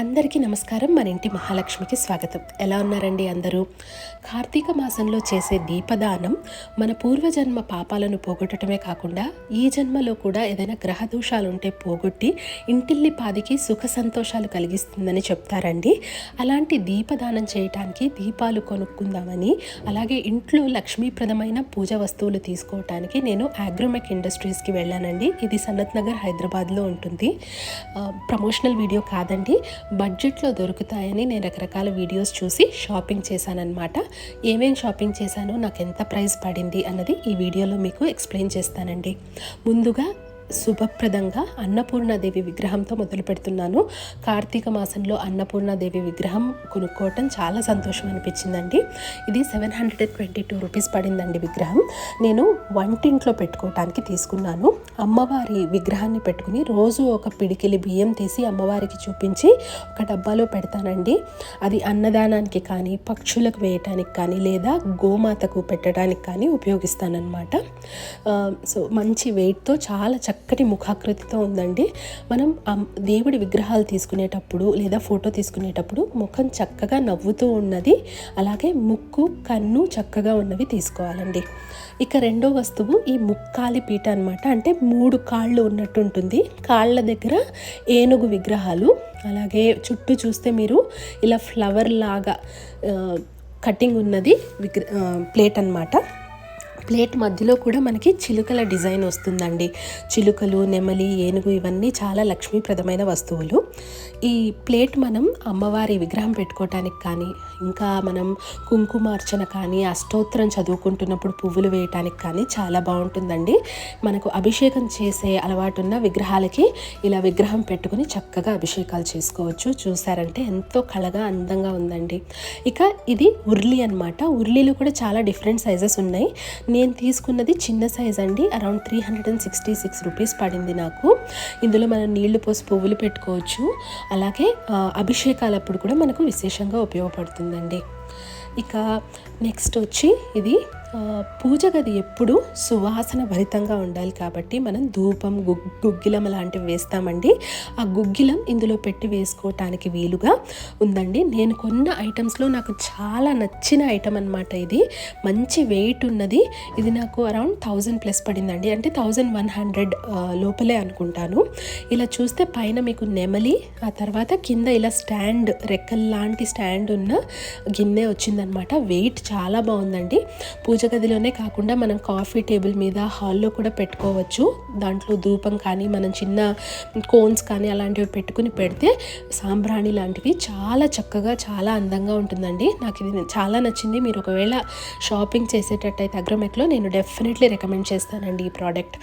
అందరికీ నమస్కారం. మన ఇంటి మహాలక్ష్మికి స్వాగతం. ఎలా ఉన్నారండి అందరూ? కార్తీక మాసంలో చేసే దీపదానం మన పూర్వజన్మ పాపాలను పోగొట్టడమే కాకుండా ఈ జన్మలో కూడా ఏదైనా గ్రహ దోషాలు ఉంటే పోగొట్టి ఇంటిల్లి పాదికి సుఖ సంతోషాలు కలిగిస్తుందని చెప్తారండి. అలాంటి దీపదానం చేయటానికి దీపాలు కొనుక్కుందామని అలాగే ఇంట్లో లక్ష్మీప్రదమైన పూజ వస్తువులు తీసుకోవటానికి నేను ఆగ్రోమెక్ ఇండస్ట్రీస్కి వెళ్ళానండి. ఇది సనత్ నగర్ హైదరాబాద్లో ఉంటుంది. ప్రమోషనల్ వీడియో కాదండి. బడ్జెట్లో దొరుకుతాయని నేను రకరకాల వీడియోస్ చూసి షాపింగ్ చేశానన్నమాట. ఏమేం షాపింగ్ చేశానో నాకు ఎంత ప్రైస్ పడింది అన్నది ఈ వీడియోలో మీకు ఎక్స్ప్లెయిన్ చేస్తానండి. ముందుగా శుభప్రదంగా అన్నపూర్ణాదేవి విగ్రహంతో మొదలు పెడుతున్నాను. కార్తీక మాసంలో అన్నపూర్ణాదేవి విగ్రహం కొనుక్కోవటం చాలా సంతోషం అనిపించిందండి. ఇది seven hundred and twenty two rupees పడిందండి విగ్రహం. నేను వంటింట్లో పెట్టుకోవటానికి తీసుకున్నాను. అమ్మవారి విగ్రహాన్ని పెట్టుకుని రోజు ఒక పిడికిలి బియ్యం తీసి అమ్మవారికి చూపించి ఒక డబ్బాలో పెడతానండి. అది అన్నదానానికి కానీ పక్షులకు వేయటానికి కానీ లేదా గోమాతకు పెట్టడానికి కానీ ఉపయోగిస్తానన్నమాట. సో మంచి వెయిట్తో చాలా చక్కగా చక్కటి ముఖాకృతితో ఉందండి. మనం ఆ దేవుడి విగ్రహాలు తీసుకునేటప్పుడు లేదా ఫోటో తీసుకునేటప్పుడు ముఖం చక్కగా నవ్వుతూ ఉన్నది. అలాగే ముక్కు కన్ను చక్కగా ఉన్నవి తీసుకోవాలండి. ఇక రెండో వస్తువు ఈ ముక్కాలి పీట అనమాట అంటే మూడు కాళ్ళు ఉన్నట్టు ఉంటుంది కాళ్ళ దగ్గర ఏనుగు విగ్రహాలు. అలాగే చుట్టూ చూస్తే మీరు ఇలా ఫ్లవర్ లాగా కటింగ్ ఉన్నది విగ్ర ప్లేట్ అన్నమాట. ప్లేట్ మధ్యలో కూడా మనకి చిలుకల డిజైన్ వస్తుందండి. చిలుకలు నెమలి ఏనుగు ఇవన్నీ చాలా లక్ష్మీప్రదమైన వస్తువులు. ఈ ప్లేట్ మనం అమ్మవారి విగ్రహం పెట్టుకోవటానికి కానీ ఇంకా మనం కుంకుమార్చన కానీ అష్టోత్తరం చదువుకుంటున్నప్పుడు పువ్వులు వేయటానికి కానీ చాలా బాగుంటుందండి. మనకు అభిషేకం చేసే అలవాటు ఉన్న విగ్రహాలకి ఇలా విగ్రహం పెట్టుకుని చక్కగా అభిషేకాలు చేసుకోవచ్చు. చూసారంటే ఎంతో కళగా అందంగా ఉందండి. ఇక ఇది ఉర్లి అన్నమాట. ఉర్లీలో కూడా చాలా డిఫరెంట్ సైజెస్ ఉన్నాయి. నేను తీసుకున్నది చిన్న సైజ్ అండి around three hundred and sixty six rupees పడింది నాకు. ఇందులో మనం నీళ్ళు పోసి పువ్వులు పెట్టుకోవచ్చు. అలాగే అభిషేకాలప్పుడు కూడా మనకు విశేషంగా ఉపయోగపడుతుందండి. ఇక నెక్స్ట్ వచ్చి ఇది పూజ గది ఎప్పుడు సువాసన భరితంగా ఉండాలి కాబట్టి మనం ధూపం గుగ్గిలం లాంటివి వేస్తామండి. ఆ గుగ్గిలం ఇందులో పెట్టి వేసుకోవటానికి వీలుగా ఉందండి. నేను కొన్న ఐటమ్స్లో నాకు చాలా నచ్చిన ఐటమ్ అనమాట ఇది. మంచి వెయిట్ ఉన్నది. ఇది నాకు అరౌండ్ థౌజండ్ ప్లస్ పడిందండి. అంటే థౌజండ్ వన్ హండ్రెడ్ లోపలే అనుకుంటాను. ఇలా చూస్తే పైన మీకు నెమలి ఆ తర్వాత కింద ఇలా స్టాండ్ రెక్కల్ లాంటి స్టాండ్ ఉన్న గిన్నె వచ్చిందనమాట. వెయిట్ చాలా బాగుందండి. పూజ గదిలోనే కాకుండా మనం కాఫీ టేబుల్ మీద హాల్లో కూడా పెట్టుకోవచ్చు. దాంట్లో ధూపం కానీ మనం చిన్న కోన్స్ కానీ అలాంటివి పెట్టుకుని పెడితే సాంబ్రాణి లాంటివి చాలా చక్కగా చాలా అందంగా ఉంటుందండి. నాకు ఇది చాలా నచ్చింది. మీరు ఒకవేళ షాపింగ్ చేసేటట్టయితే అగ్రమెట్లో నేను డెఫినెట్లీ రికమెండ్ చేస్తానండి ఈ ప్రోడక్ట్.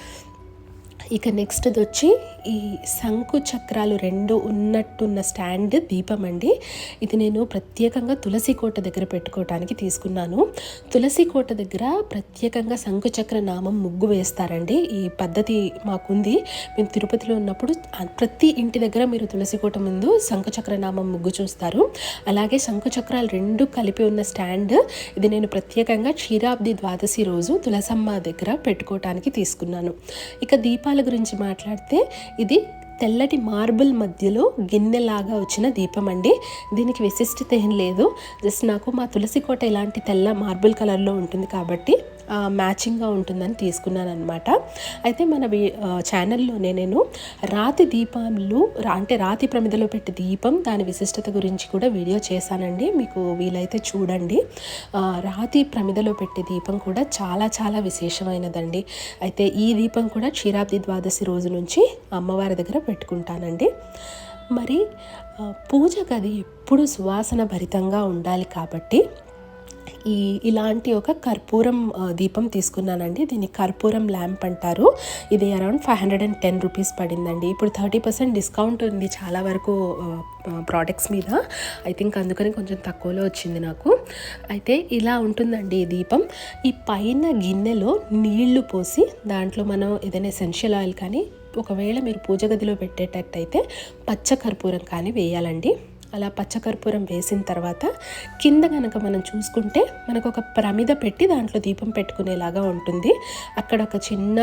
ఇక నెక్స్ట్ వచ్చి ఈ శంకు చక్రాలు రెండు ఉన్నట్టున్న స్టాండ్ దీపం అండి. ఇది నేను ప్రత్యేకంగా తులసి కోట దగ్గర పెట్టుకోవటానికి తీసుకున్నాను. తులసి కోట దగ్గర ప్రత్యేకంగా శంకు చక్ర నామం ముగ్గు వేస్తారండి. ఈ పద్ధతి మాకుంది. మేము తిరుపతిలో ఉన్నప్పుడు ప్రతి ఇంటి దగ్గర మీరు తులసి కోట ముందు శంకు చక్ర నామం ముగ్గు చూస్తారు. అలాగే శంకు చక్రాలు రెండు కలిపి ఉన్న స్టాండ్ ఇది నేను ప్రత్యేకంగా క్షీరాబ్ది ద్వాదశి రోజు తులసమ్మ దగ్గర పెట్టుకోవటానికి తీసుకున్నాను. ఇక దీపాల గురించి మాట్లాడితే ఇది తెల్లటి మార్బుల్ మధ్యలో గిన్నెలాగా వచ్చిన దీపం అండి. దీనికి విశిష్టత ఏం లేదు. జస్ట్ నాకు మా తులసి కోట ఇలాంటి తెల్ల మార్బుల్ కలర్లో ఉంటుంది కాబట్టి మ్యాచింగ్గా ఉంటుందని తీసుకున్నాను అనమాట అయితే మన ఛానల్లోనే నేను రాతి దీపాలు అంటే రాతి ప్రమిదలో పెట్టే దీపం దాని విశిష్టత గురించి కూడా వీడియో చేశానండి. మీకు వీలైతే చూడండి. రాతి ప్రమిదలో పెట్టే దీపం కూడా చాలా చాలా విశేషమైనదండి. అయితే ఈ దీపం కూడా క్షీరాబ్ది ద్వాదశి రోజు నుంచి అమ్మవారి దగ్గర పెట్టుకుంటానండి. మరి పూజ గది ఎప్పుడు సువాసన భరితంగా ఉండాలి కాబట్టి ఈ ఇలాంటి ఒక కర్పూరం దీపం తీసుకున్నానండి. దీన్ని కర్పూరం ల్యాంప్ అంటారు. ఇది around five hundred and ten rupees పడిందండి. ఇప్పుడు థర్టీ పర్సెంట్ డిస్కౌంట్ ఉంది చాలా వరకు ప్రోడక్ట్స్ మీద. ఐ థింక్ అందుకని కొంచెం తక్కువలో వచ్చింది నాకు. అయితే ఇలా ఉంటుందండి ఈ దీపం. ఈ పైన గిన్నెలో నీళ్ళు పోసి దాంట్లో మనం ఏదైనా ఎసెన్షియల్ ఆయిల్ కానీ ఒకవేళ మీరు పూజ గదిలో పెట్టేటట్టయితే పచ్చ కర్పూరం కానీ వేయాలండి. అలా పచ్చకర్పూరం వేసిన తర్వాత కింద కనుక మనం చూసుకుంటే మనకు ఒక ప్రమిద పెట్టి దాంట్లో దీపం పెట్టుకునేలాగా ఉంటుంది. అక్కడ ఒక చిన్న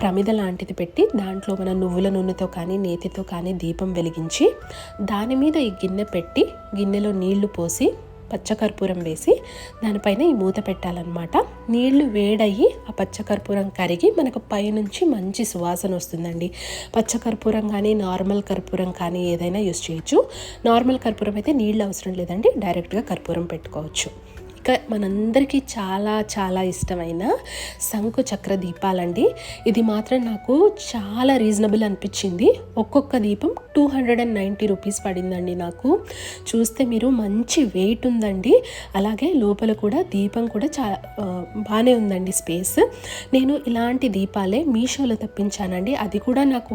ప్రమిద లాంటిది పెట్టి దాంట్లో మన నువ్వుల నూనెతో కానీ నేతితో కానీ దీపం వెలిగించి దాని మీద ఈ గిన్నె పెట్టి గిన్నెలో నీళ్ళు పోసి పచ్చకర్పూరం వేసి దానిపైన ఈ మూత పెట్టాలన్నమాట. నీళ్ళు వేడయ్యి ఆ పచ్చకర్పూరం కరిగి మనకు పైనుంచి మంచి సువాసన వస్తుందండి. పచ్చకర్పూరం కానీ నార్మల్ కర్పూరం కానీ ఏదైనా యూస్ చేయొచ్చు. నార్మల్ కర్పూరం అయితే నీళ్ళు అవసరం లేదండి. డైరెక్ట్గా కర్పూరం పెట్టుకోవచ్చు. ఇక మనందరికీ చాలా చాలా ఇష్టమైన శంకు చక్ర దీపాలండి. ఇది మాత్రం నాకు చాలా రీజనబుల్ అనిపించింది. ఒక్కొక్క దీపం two hundred and ninety rupees పడిందండి నాకు. చూస్తే మీరు మంచి వెయిట్ ఉందండి. అలాగే లోపల కూడా దీపం కూడా చాలా బాగానే ఉందండి స్పేస్ నేను ఇలాంటి దీపాలే మీషోలో తెప్పించానండి. అది కూడా నాకు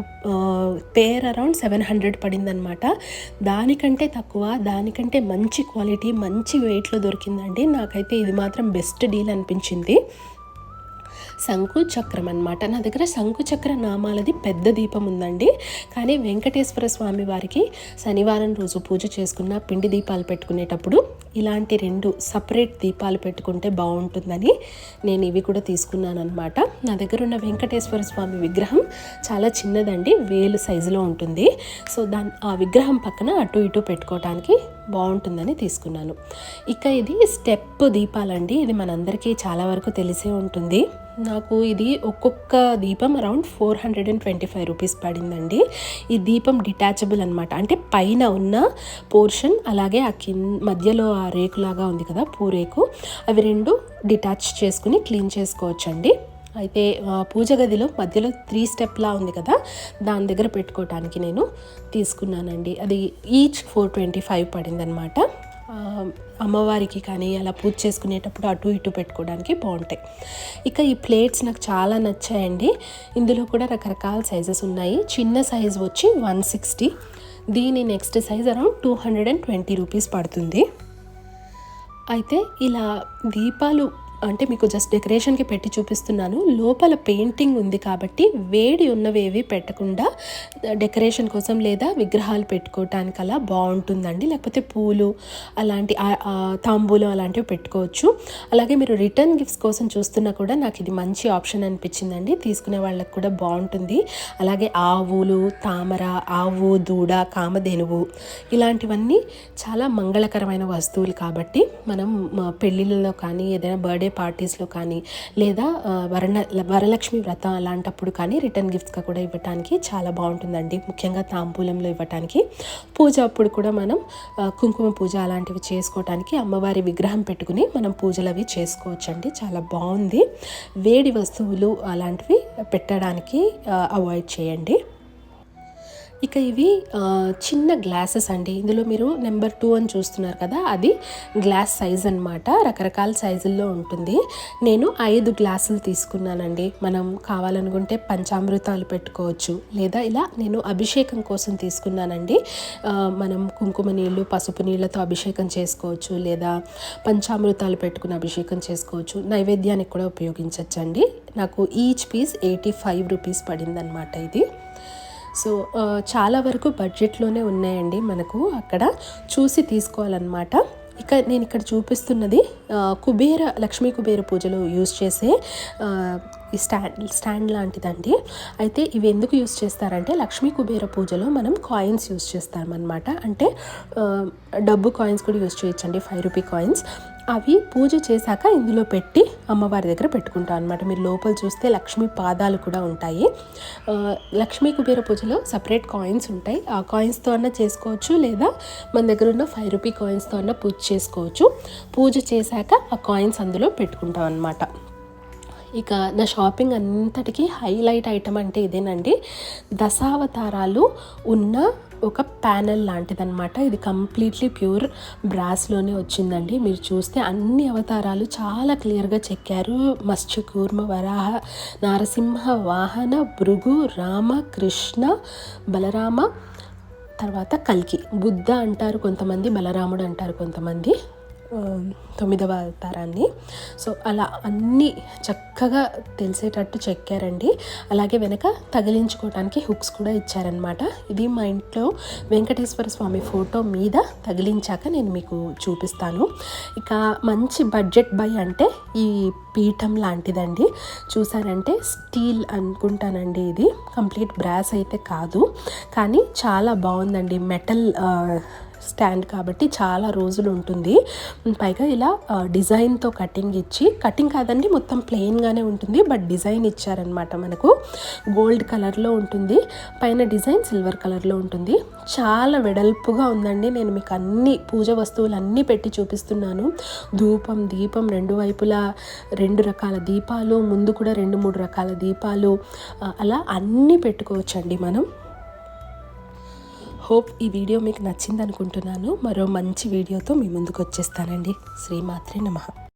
పేర్ అరౌండ్ సెవెన్ హండ్రెడ్ పడిందనమాట దానికంటే తక్కువ దానికంటే మంచి క్వాలిటీ మంచి వెయిట్లో దొరికిందండి. నాకైతే ఇది మాత్రం బెస్ట్ డీల్ అనిపించింది. శంకు చక్రం అనమాట నా దగ్గర శంకు చక్ర నామాలది పెద్ద దీపం ఉందండి. కానీ వెంకటేశ్వర స్వామి వారికి శనివారం రోజు పూజ చేసుకున్న పిండి దీపాలు పెట్టుకునేటప్పుడు ఇలాంటి రెండు సపరేట్ దీపాలు పెట్టుకుంటే బాగుంటుందని నేను ఇవి కూడా తీసుకున్నాను అనమాట నా దగ్గర ఉన్న వెంకటేశ్వర స్వామి విగ్రహం చాలా చిన్నదండి వేలు సైజులో ఉంటుంది. సో దాని ఆ విగ్రహం పక్కన అటు ఇటు పెట్టుకోవడానికి బాగుంటుందని తీసుకున్నాను. ఇక ఇది స్టెప్ దీపాలండి. ఇది మనందరికీ చాలా వరకు తెలిసే ఉంటుంది. నాకు ఇది ఒక్కొక్క దీపం around four hundred and twenty five rupees పడిందండి. ఈ దీపం డిటాచబుల్ అనమాట అంటే పైన ఉన్న పోర్షన్ అలాగే ఆ కింద మధ్యలో ఆ రేకులాగా ఉంది కదా పూరేకు. అవి రెండు డిటాచ్ చేసుకుని క్లీన్ చేసుకోవచ్చండి. అయితే పూజ గదిలో మధ్యలో త్రీ స్టెప్లా ఉంది కదా దాని దగ్గర పెట్టుకోవటానికి నేను తీసుకున్నానండి. అది ఈచ్ ఫోర్ ట్వంటీ ఫైవ్ పడిందనమాట అమ్మవారికి కానీ అలా పూజ చేసుకునేటప్పుడు అటు ఇటు పెట్టుకోవడానికి బాగుంటాయి. ఇక ఈ ప్లేట్స్ నాకు చాలా నచ్చాయండి. ఇందులో కూడా రకరకాల సైజెస్ ఉన్నాయి. చిన్న సైజ్ వచ్చి వన్ సిక్స్టీ దీని next size around two hundred and twenty rupees పడుతుంది. అయితే ఇలా దీపాలు అంటే మీకు జస్ట్ డెకరేషన్కి పెట్టి చూపిస్తున్నాను. లోపల పెయింటింగ్ ఉంది కాబట్టి వేడి ఉన్నవి ఏవి పెట్టకుండా డెకరేషన్ కోసం లేదా విగ్రహాలు పెట్టుకోవటానికి అలా బాగుంటుందండి. లేకపోతే పూలు అలాంటి తాంబూలం అలాంటివి పెట్టుకోవచ్చు. అలాగే మీరు రిటర్న్ గిఫ్ట్స్ కోసం చూస్తున్నా కూడా నాకు ఇది మంచి ఆప్షన్ అనిపించిందండి. తీసుకునే వాళ్ళకి కూడా బాగుంటుంది. అలాగే ఆవులు తామర ఆవు దూడ కామధేనువు ఇలాంటివన్నీ చాలా మంగళకరమైన వస్తువులు కాబట్టి మనం పెళ్ళిళ్ళలో కానీ ఏదైనా బర్త్డే పార్టీస్లో కానీ లేదా వరణ వరలక్ష్మి వ్రతం అలాంటప్పుడు కానీ రిటర్న్ గిఫ్ట్స్గా కూడా ఇవ్వటానికి చాలా బాగుంటుందండి. ముఖ్యంగా తాంబూలంలో ఇవ్వటానికి. పూజ అప్పుడు కూడా మనం కుంకుమ పూజ అలాంటివి చేసుకోవటానికి అమ్మవారి విగ్రహం పెట్టుకుని మనం పూజలు అవి చేసుకోవచ్చండి. చాలా బాగుంది. వేడి వస్తువులు అలాంటివి పెట్టడానికి అవాయిడ్ చేయండి. ఇక ఇవి చిన్న గ్లాసెస్ అండి. ఇందులో మీరు నెంబర్ టూ అని చూస్తున్నారు కదా అది గ్లాస్ సైజ్ అన్నమాట. రకరకాల సైజుల్లో ఉంటుంది. నేను ఐదు గ్లాసులు తీసుకున్నానండి. మనం కావాలనుకుంటే పంచామృతాలు పెట్టుకోవచ్చు. లేదా ఇలా నేను అభిషేకం కోసం తీసుకున్నానండి. మనం కుంకుమ నీళ్ళు పసుపు నీళ్ళతో అభిషేకం చేసుకోవచ్చు. లేదా పంచామృతాలు పెట్టుకుని అభిషేకం చేసుకోవచ్చు. నైవేద్యానికి కూడా ఉపయోగించవచ్చండి నాకు each piece eighty five rupees పడిందనమాట ఇది. సో చాలా వరకు బడ్జెట్లోనే ఉన్నాయండి మనకు అక్కడ చూసి తీసుకోవాలన్నమాట. ఇక నేను ఇక్కడ చూపిస్తున్నది కుబేర లక్ష్మీ కుబేర పూజలో యూజ్ చేసే ఈ స్టాండ్ స్టాండ్ లాంటిదండి. అయితే ఇవి ఎందుకు యూజ్ చేస్తారంటే లక్ష్మీ కుబేర పూజలో మనం కాయిన్స్ యూజ్ చేస్తామన్నమాట. అంటే డబ్బు కాయిన్స్ కూడా యూజ్ చేయొచ్చండి ఫైవ్ రూపీ కాయిన్స్. అవి పూజ చేశాక ఇందులో పెట్టి అమ్మవారి దగ్గర పెట్టుకుంటాం అనమాట మీరు లోపల చూస్తే లక్ష్మీ పాదాలు కూడా ఉంటాయి. లక్ష్మీ కుబేర పూజలో సపరేట్ కాయిన్స్ ఉంటాయి. ఆ కాయిన్స్తో అన్న చేసుకోవచ్చు లేదా మన దగ్గర ఉన్న ఫైవ్ రూపీ కాయిన్స్తో అన్న పూజ చేసుకోవచ్చు. పూజ చేశాక ఆ కాయిన్స్ అందులో పెట్టుకుంటాం అనమాట ఇక నా షాపింగ్ అంతటికీ హైలైట్ ఐటమ్ అంటే ఇదేనండి. దశావతారాలు ఉన్న ఒక ప్యానెల్ లాంటిదన్నమాట. ఇది కంప్లీట్లీ ప్యూర్ బ్రాస్లోనే వచ్చిందండి. మీరు చూస్తే అన్ని అవతారాలు చాలా క్లియర్గా చెక్కారు. మత్స్య కూర్మ వరాహ నారసింహ వాహన భృగు రామ కృష్ణ బలరామ తర్వాత కల్కి. బుద్ధ అంటారు కొంతమంది బలరాముడు అంటారు కొంతమంది. తొమ్మిదవ అవతారాన్ని సో అలా అన్నీ చక్కగా తెలిసేటట్టు చెక్కారండి. అలాగే వెనక తగిలించుకోవడానికి హుక్స్ కూడా ఇచ్చారనమాట ఇది మా ఇంట్లో వెంకటేశ్వర స్వామి ఫోటో మీద తగిలించాక నేను మీకు చూపిస్తాను. ఇక మంచి బడ్జెట్ బై అంటే ఈ పీఠం లాంటిదండి. చూసారంటే స్టీల్ అనుకుంటానండి ఇది. కంప్లీట్ బ్రాస్ అయితే కాదు. కానీ చాలా బాగుందండి. మెటల్ స్టాండ్ కాబట్టి చాలా రోజులు ఉంటుంది. పైగా ఇలా డిజైన్తో కటింగ్ ఇచ్చి కటింగ్ కాదండి మొత్తం ప్లెయిన్గానే ఉంటుంది బట్ డిజైన్ ఇచ్చారనమాట మనకు. గోల్డ్ కలర్లో ఉంటుంది పైన డిజైన్ సిల్వర్ కలర్లో ఉంటుంది. చాలా వెడల్పుగా ఉందండి నేను మీకు అన్ని పూజ వస్తువులు అన్నీ పెట్టి చూపిస్తున్నాను. ధూపం దీపం రెండు వైపులా రెండు రకాల దీపాలు ముందు కూడా రెండు మూడు రకాల దీపాలు అలా అన్నీ పెట్టుకోవచ్చండి మనం. హోప్ ఈ వీడియో మీకు నచ్చింది అనుకుంటున్నాను మరో మంచి వీడియోతో మీ ముందుకు వచ్చేస్తానండి. శ్రీమాత్రే నమః.